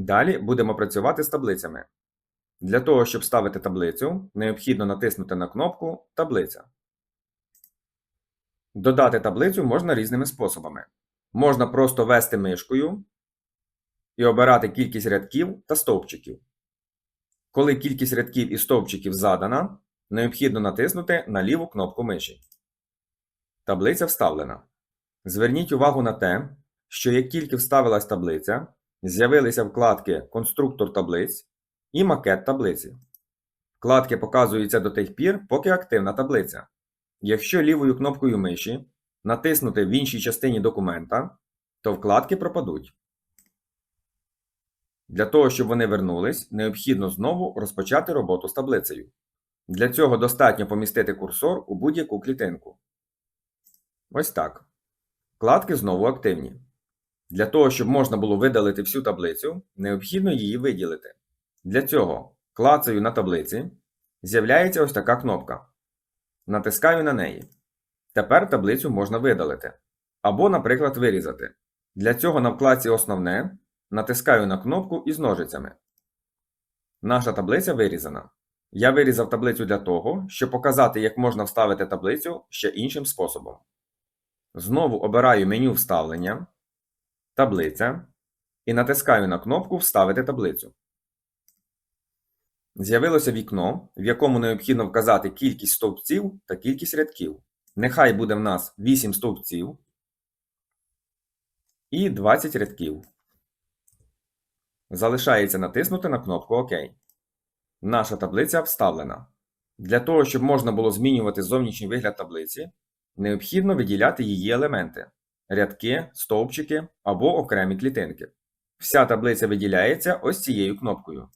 Далі будемо працювати з таблицями. Для того, щоб ставити таблицю, необхідно натиснути на кнопку Таблиця. Додати таблицю можна різними способами. Можна просто вести мишкою і обирати кількість рядків та стовпчиків. Коли кількість рядків і стовпчиків задана, необхідно натиснути на ліву кнопку миші. Таблиця вставлена. Зверніть увагу на те, що як тільки вставилась таблиця, з'явилися вкладки Конструктор таблиць і Макет таблиці. Вкладки показуються до тих пір, поки активна таблиця. Якщо лівою кнопкою миші натиснути в іншій частині документа, то вкладки пропадуть. Для того, щоб вони вернулись, необхідно знову розпочати роботу з таблицею. Для цього достатньо помістити курсор у будь-яку клітинку. Ось так. Вкладки знову активні. Для того, щоб можна було видалити всю таблицю, необхідно її виділити. Для цього клацаю на таблиці, з'являється ось така кнопка. Натискаю на неї. Тепер таблицю можна видалити. Або, наприклад, вирізати. Для цього на вкладці Основне натискаю на кнопку із ножицями. Наша таблиця вирізана. Я вирізав таблицю для того, щоб показати, як можна вставити таблицю ще іншим способом. Знову обираю меню Вставлення, Таблиця і натискаю на кнопку Вставити таблицю. З'явилося вікно, в якому необхідно вказати кількість стовпців та кількість рядків. Нехай буде в нас 8 стовпців і 20 рядків. Залишається натиснути на кнопку ОК. Наша таблиця вставлена. Для того, щоб можна було змінювати зовнішній вигляд таблиці, необхідно виділяти її елементи рядки, стовпчики або окремі клітинки. Вся таблиця виділяється ось цією кнопкою.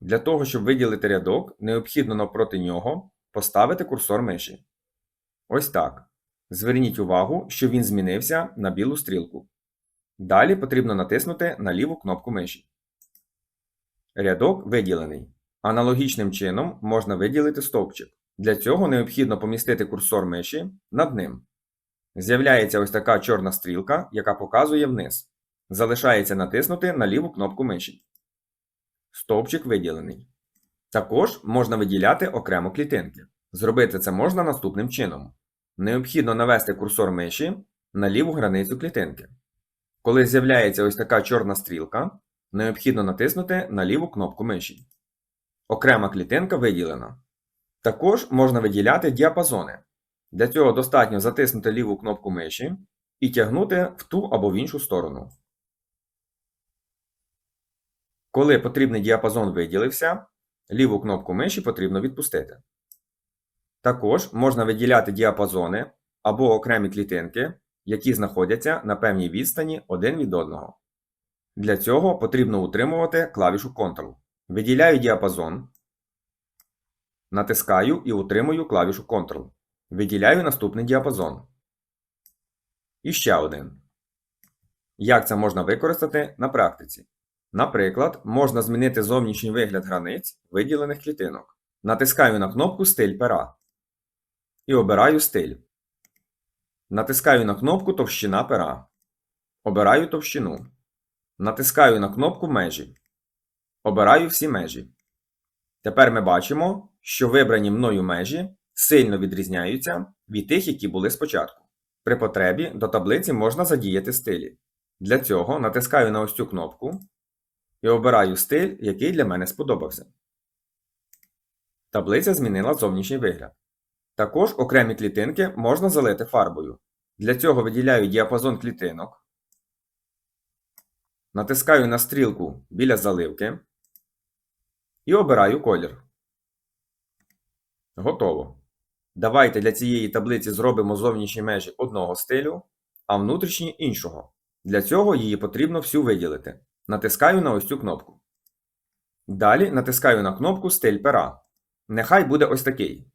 Для того, щоб виділити рядок, необхідно навпроти нього поставити курсор миші. Ось так. Зверніть увагу, що він змінився на білу стрілку. Далі потрібно натиснути на ліву кнопку миші. Рядок виділений. Аналогічним чином можна виділити стовпчик. Для цього необхідно помістити курсор миші над ним. З'являється ось така чорна стрілка, яка показує вниз. Залишається натиснути на ліву кнопку миші. Стовпчик виділений. Також можна виділяти окремо клітинки. Зробити це можна наступним чином. Необхідно навести курсор миші на ліву границю клітинки. Коли з'являється ось така чорна стрілка, необхідно натиснути на ліву кнопку миші. Окрема клітинка виділена. Також можна виділяти діапазони. Для цього достатньо затиснути ліву кнопку миші і тягнути в ту або в іншу сторону. Коли потрібний діапазон виділився, ліву кнопку миші потрібно відпустити. Також можна виділяти діапазони або окремі клітинки, які знаходяться на певній відстані один від одного. Для цього потрібно утримувати клавішу Ctrl. Виділяю діапазон, натискаю і утримую клавішу Ctrl. Виділяю наступний діапазон. І ще один. Як це можна використати на практиці? Наприклад, можна змінити зовнішній вигляд границь виділених клітинок. Натискаю на кнопку Стиль пера і обираю стиль. Натискаю на кнопку Товщина пера. Обираю товщину. Натискаю на кнопку Межі. Обираю всі межі. Тепер ми бачимо, що вибрані мною межі сильно відрізняються від тих, які були спочатку. При потребі до таблиці можна задіяти стилі. Для цього натискаю на ось цю кнопку і обираю стиль, який для мене сподобався. Таблиця змінила зовнішній вигляд. Також окремі клітинки можна залити фарбою. Для цього виділяю діапазон клітинок. Натискаю на стрілку біля заливки і обираю колір. Готово. Давайте для цієї таблиці зробимо зовнішні межі одного стилю, а внутрішні іншого. Для цього її потрібно всю виділити. Натискаю на ось цю кнопку. Далі натискаю на кнопку Стиль пера. Нехай буде ось такий.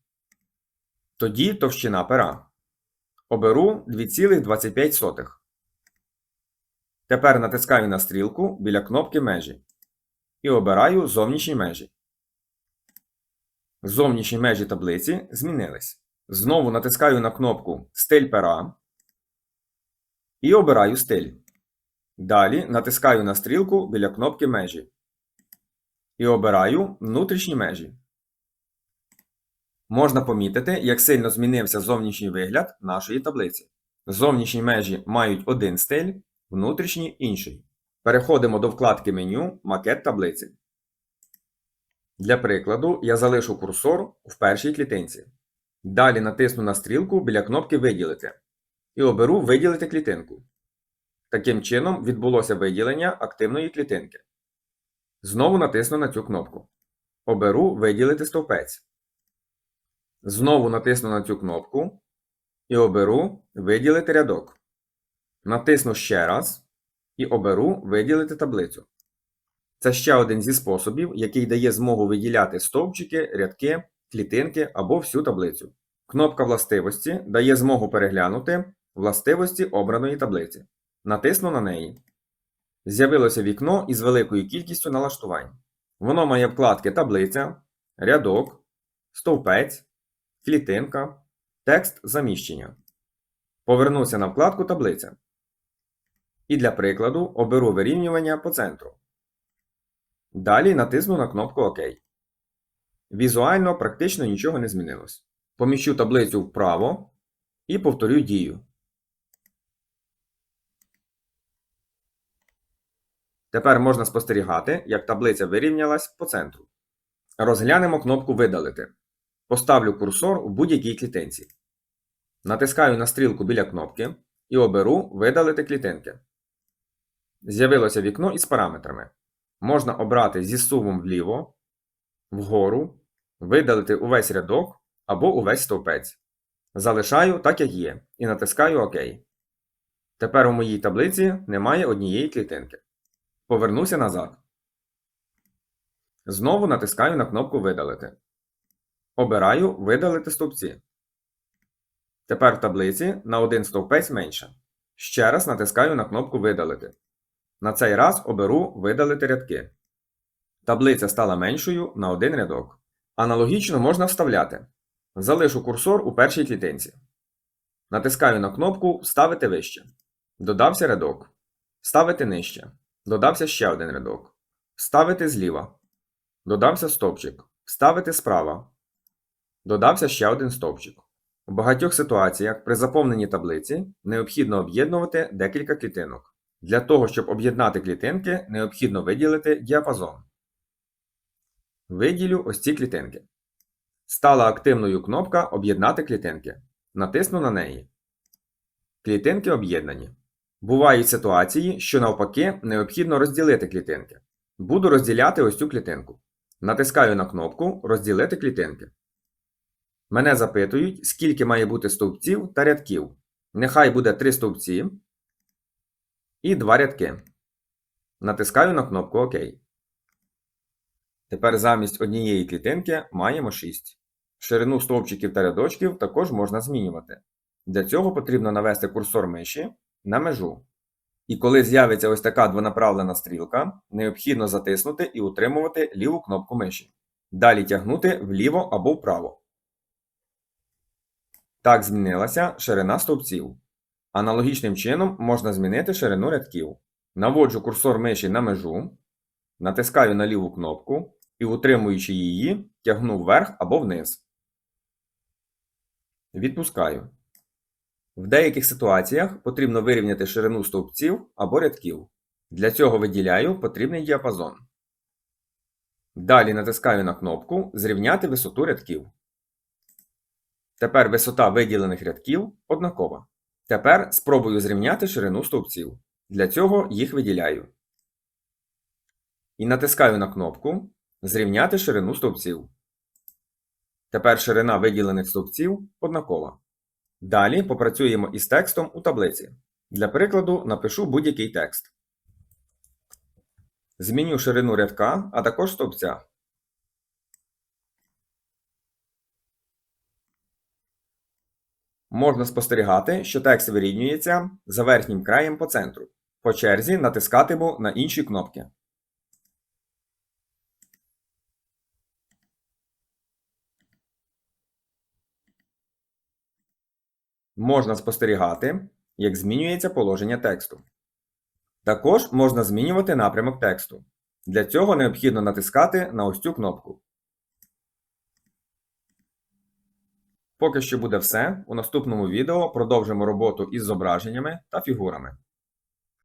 Тоді товщина пера. Оберу 2,25. Тепер натискаю на стрілку біля кнопки межі і обираю зовнішні межі. Зовнішні межі таблиці змінились. Знову натискаю на кнопку Стиль пера і обираю стиль. Далі натискаю на стрілку біля кнопки межі і обираю внутрішні межі. Можна помітити, як сильно змінився зовнішній вигляд нашої таблиці. Зовнішні межі мають один стиль, внутрішні інший. Переходимо до вкладки меню Макет таблиці. Для прикладу, я залишу курсор в першій клітинці. Далі натисну на стрілку біля кнопки Виділити і оберу Виділити клітинку. Таким чином відбулося виділення активної клітинки. Знову натисну на цю кнопку. Оберу Виділити стовпець. Знову натисну на цю кнопку і оберу Виділити рядок. Натисну ще раз і оберу Виділити таблицю. Це ще один зі способів, який дає змогу виділяти стовпчики, рядки, клітинки або всю таблицю. Кнопка властивості дає змогу переглянути властивості обраної таблиці. Натисну на неї. З'явилося вікно із великою кількістю налаштувань. Воно має вкладки таблиця, рядок, стовпець, клітинка, текст заміщення. Повернуся на вкладку таблиця. І для прикладу оберу вирівнювання по центру. Далі натисну на кнопку ОК. Візуально практично нічого не змінилось. Поміщу таблицю вправо і повторю дію. Тепер можна спостерігати, як таблиця вирівнялась по центру. Розглянемо кнопку Видалити. Поставлю курсор у будь-якій клітинці. Натискаю на стрілку біля кнопки і оберу Видалити клітинки. З'явилося вікно із параметрами. Можна обрати зі сувом вліво, вгору, видалити увесь рядок або увесь стовпець. Залишаю так, як є, і натискаю ОК. Тепер у моїй таблиці немає однієї клітинки. Повернуся назад. Знову натискаю на кнопку Видалити. Обираю Видалити стовпці. Тепер в таблиці на один стовпець менше. Ще раз натискаю на кнопку Видалити. На цей раз оберу Видалити рядки. Таблиця стала меншою на один рядок. Аналогічно можна вставляти. Залишу курсор у першій клітинці. Натискаю на кнопку Вставити вище. Додався рядок. Вставити нижче. Додався ще один рядок. Вставити зліва. Додався стовпчик. Вставити справа. Додався ще один стовпчик. У багатьох ситуаціях при заповненні таблиці необхідно об'єднувати декілька клітинок. Для того, щоб об'єднати клітинки, необхідно виділити діапазон. Виділю ось ці клітинки. Стала активною кнопка Об'єднати клітинки. Натисну на неї. Клітинки об'єднані. Бувають ситуації, що навпаки необхідно розділити клітинки. Буду розділяти ось цю клітинку. Натискаю на кнопку Розділити клітинки. Мене запитують, скільки має бути стовпців та рядків. Нехай буде 3 стовпці і 2 рядки. Натискаю на кнопку ОК. Тепер замість однієї клітинки маємо 6. Ширину стовпчиків та рядочків також можна змінювати. Для цього потрібно навести курсор миші на межу. І коли з'явиться ось така двонаправлена стрілка, необхідно затиснути і утримувати ліву кнопку миші. Далі тягнути вліво або вправо. Так змінилася ширина стовпців. Аналогічним чином можна змінити ширину рядків. Наводжу курсор миші на межу, натискаю на ліву кнопку і, утримуючи її, тягну вверх або вниз. Відпускаю. В деяких ситуаціях потрібно вирівняти ширину стовпців або рядків. Для цього виділяю потрібний діапазон. Далі натискаю на кнопку Зрівняти висоту рядків. Тепер висота виділених рядків однакова. Тепер спробую зрівняти ширину стовпців. Для цього їх виділяю. І натискаю на кнопку Зрівняти ширину стовпців. Тепер ширина виділених стовпців однакова. Далі попрацюємо із текстом у таблиці. Для прикладу напишу будь-який текст. Зміню ширину рядка, а також стовпця. Можна спостерігати, що текст вирівнюється за верхнім краєм по центру. По черзі натискатиму на інші кнопки. Можна спостерігати, як змінюється положення тексту. Також можна змінювати напрямок тексту. Для цього необхідно натискати на ось цю кнопку. Поки що буде все. У наступному відео продовжимо роботу із зображеннями та фігурами.